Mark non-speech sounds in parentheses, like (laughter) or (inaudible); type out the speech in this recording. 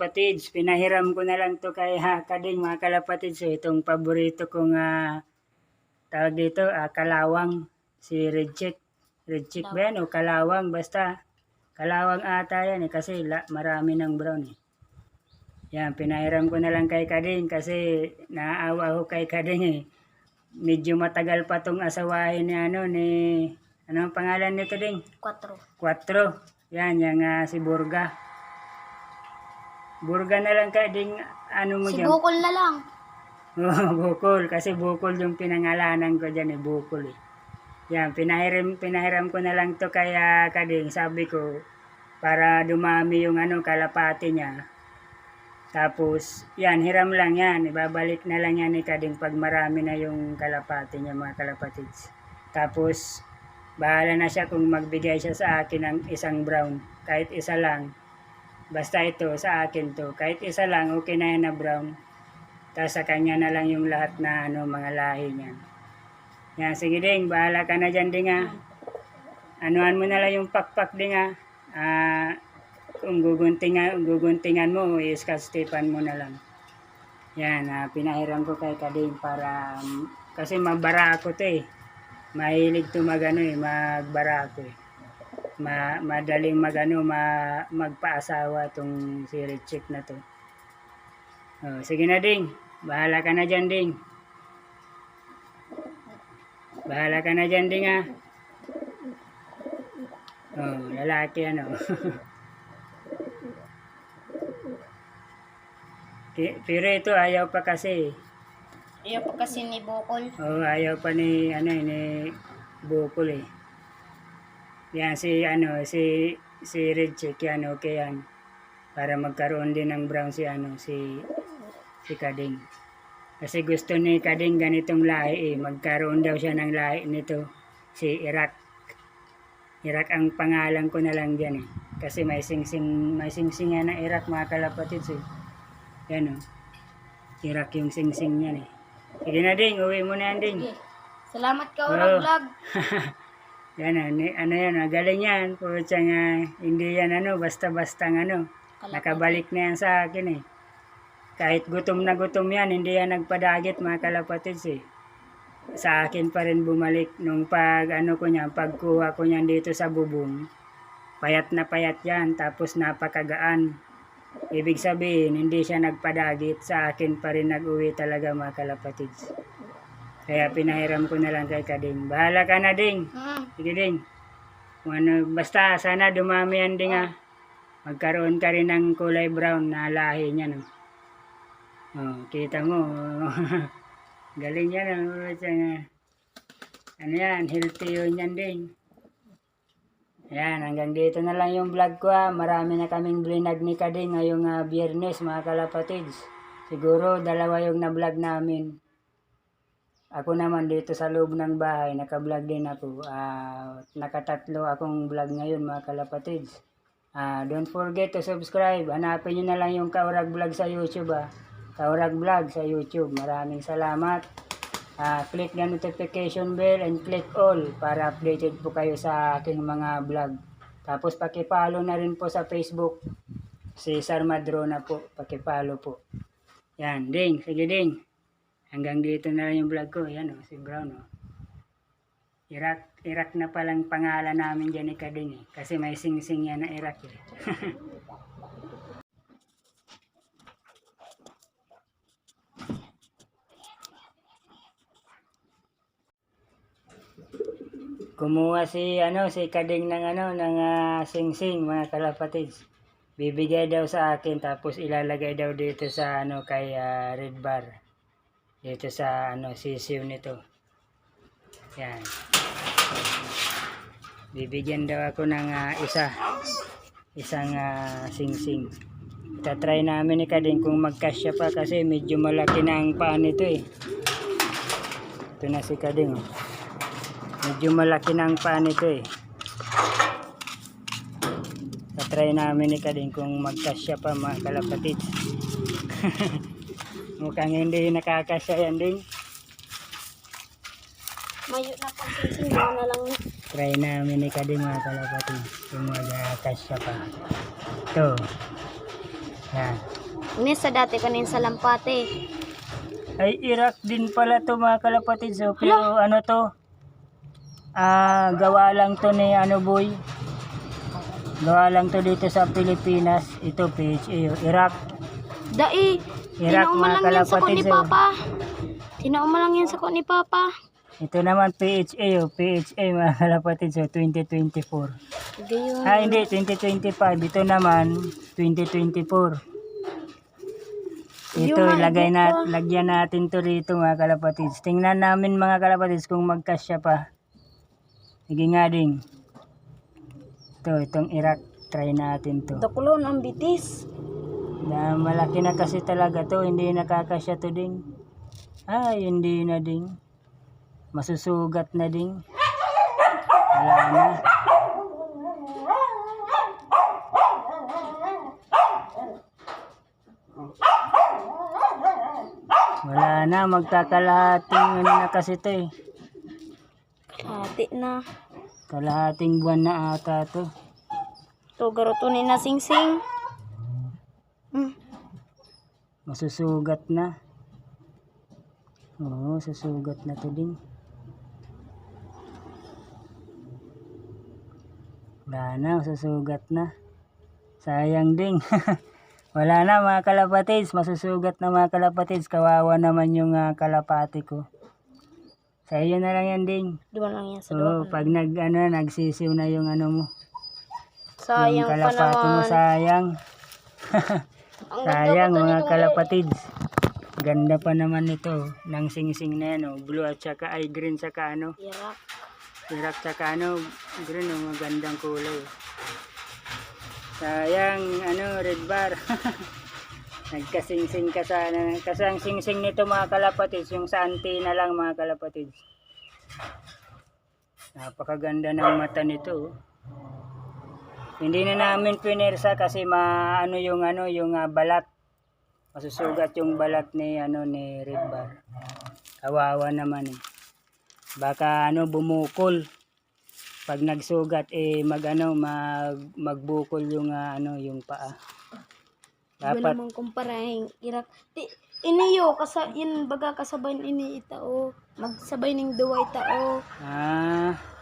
kalapatids. Pinahiram ko na lang to kay ha, Kading mga kalapatids. So, itong paborito kong ah, tawag dito, ah, kalawang. Si Red Chick. Red Chick ba yan o kalawang? Basta kalawang ata yan eh kasi la, marami ng brown eh. Yan, pinahiram ko na lang kay Kading kasi naaawa ko kay Kading eh. Medyo matagal pa tong asawahin ni ano ni ano ang pangalan nito ding? 4. Quatro. Yan, yung ah, si Burga. Burga na lang ka ding ano mo Si dyan. Bukol na lang. (laughs) Oo, bukol. Kasi bukol yung pinangalanan ko dyan eh, bukol eh. Yan, pinahiram, pinahiram ko na lang to kaya kading sabi ko para dumami yung ano kalapati niya. Tapos, yan, hiram lang yan. Ibabalik na lang yan ni Kading pag marami na yung kalapati niya, mga kalapatids. Tapos, bahala na siya kung magbigay siya sa akin ng isang brown. Kahit isa lang. Basta ito, sa akin to. Kahit isa lang, okay na yan na brown. Tapos sa kanya na lang yung lahat na ano, mga lahi niya. Yan, sige ding, bahala ka na dyan ding ha. Anuhan mo na lang yung pakpak ding ha. Ah, kung guguntingan, guguntingan mo, iskastipan mo na lang. Yan, ah, pinahiram ko kay Kading para, um, kasi mabara ako to eh. Mahilig to magano eh, magbara ako eh. Ma, madaling magano, ma, magpaasawa tong si Richie na to. Oh, sige na ding, bahala ka na dyan ding. Bahala ka na dyan ding ha. Oh, lalaki ano. (laughs) Pero ito ayaw pa kasi. Ayaw pa kasi ni Bukol. Oh, ayaw pa ni ano ni Bukol eh. Yan si ano si si Red Chick yan okay yan. Para magkaroon din ng brown si ano si si Kading. Kasi gusto ni Kading ganitong lahi eh. Magkaroon daw siya ng lahi nito si Iraq. Iraq ang pangalan ko na lang diyan eh. Kasi may singsing may singsing yan na Iraq mga kalapatids eh. Yan oh. Iraq yung singsing niyan eh. Sige na ding, uwi mo na yan ding. Salamat ka, Oo. Urag Vlog. (laughs) Yan ah, ni- ano yan, ah, galing yan. Pucha nga, hindi yan ano, basta-basta ano. Nakabalik na yan sa akin eh. Kahit gutom na gutom yan, hindi yan nagpadagit mga kalapatids eh. Sa akin pa rin bumalik nung pag ano ko niyan, pagkuha ko niyan dito sa bubong. Payat na payat yan, tapos napakagaan. Ibig sabihin, hindi siya nagpadagit. Sa akin pa rin nag-uwi talaga mga kalapatids. Kaya pinahiram ko na lang kay Kading. Bahala ka na, Ding. Hmm. Sige ding. Kung ano, basta sana dumami yan ding ah. Magkaroon ka rin ng kulay brown na lahi niya no. Oh, kita mo. (laughs) Galing yan oh. Tsaka, Ano yan, healthy yun yan ding. Yan, hanggang dito na lang yung vlog ko ah. Marami na kaming blinag ni Kading ngayong ah, biyernes mga kalapatids. Siguro dalawa yung na-vlog namin. Ako naman dito sa loob ng bahay, naka-vlog din ako. Ah, nakatatlo akong vlog ngayon mga kalapatids. Ah, don't forget to subscribe. Hanapin nyo na lang yung Kaurag Vlog sa YouTube ah. Kaurag Vlog sa YouTube. Maraming salamat. Ah, click the notification bell and click all para updated po kayo sa aking mga vlog. Tapos pakipollow na rin po sa Facebook. Si Sir Madrona po, pakipollow po. Yan, ding, sige ding. Hanggang dito na lang yung vlog ko. Yan o, si Brown o. Iraq, Iraq na palang pangalan namin dyan ni Kading eh. Kasi may sing-sing yan na Iraq eh. (laughs) Kumuha si ano si Kading ng ano ng ah, sing-sing mga kalapatids. Bibigay daw sa akin tapos ilalagay daw dito sa ano kay ah, Red Bar. Dito sa ano sisiw nito. Yan. Bibigyan daw ako ng ah, isa. Isang ah, sing-sing. Tatry namin ni Kading kung magkasya pa kasi medyo malaki na ang paa nito eh. Ito na si Kading. Oh. Medyo malaki na ang paa nito eh. Tatry namin ni Kading kung magkasya pa mga kalapatid. (laughs) Mukhang hindi nakakasya yan ding. Mayo na pang sinsing mo na lang. Try namin ni Kading mga kalapatid kung magkasya pa. Ito. Yan. Ini sa dati kanin sa lampate. Ay, Iraq din pala to mga kalapatid. So, pero ano to? Ah, gawa lang to ni ano boy. Gawa lang to dito sa Pilipinas. Ito, PHA. Iraq. Dai, tinauma lang yan sa ko ni oh. Papa. Tinauma lang yan sa ko ni Papa. Ito naman PHA. Oh. PHA mga (laughs) kalapatid. So, 2024. Hindi yun. Ah, hindi. 2025. Ito naman, 2024. Ito, Yung mga lagay buko. na, lagyan natin to rito mga kalapatids. Tingnan namin mga kalapatids kung magkasya pa. Sige nga ding. Ito, itong Iraq. Try natin to. Dakulon ang bitis. Na malaki na kasi talaga to. Hindi nakakasya to ding. Ay, hindi na ding. Masusugat na ding. Wala na. Wala na, magkakalahating ano na kasi to eh. Hati na. Kalahating buwan na ata to. To garotunin na sing-sing. Hmm. Masusugat na. Oo, susugat na to din. Wala na, susugat na. Sayang ding. (laughs) Wala na mga kalapatids, masusugat na mga kalapatids. Kawawa naman yung ah, kalapati ko. Sa iyo na lang yan ding. Diba lang yan sa Oo, doon. pag nag, ano, nagsisiw na yung ano mo. Sayang yung pa kalapati mo, naman. sayang. (laughs) Ang Sayang mga kalapatids. Ganda pa naman ito ng sing-sing na yan. Oh. Blue at saka ay green saka ano. Irak. Irak saka ano. Green oh, magandang kulay. Sayang ano red bar. (laughs) Nagkasing-sing ka sana. Kasi ang sing-sing nito mga kalapatids. Yung sa antina lang mga kalapatids. Napakaganda ng mata nito. oh. Hindi na namin pinersa kasi maano yung ano yung ah, balat. Masusugat yung balat ni ano ni Red Bar. Kawawa naman eh. Baka ano bumukol. Pag nagsugat eh mag ano mag magbukol yung ah, ano yung paa. Dapat. Naman kumparahin Irak. Ti, iniyo, kasa, yun baga kasabay ini itao. Magsabay ning duway tao. ah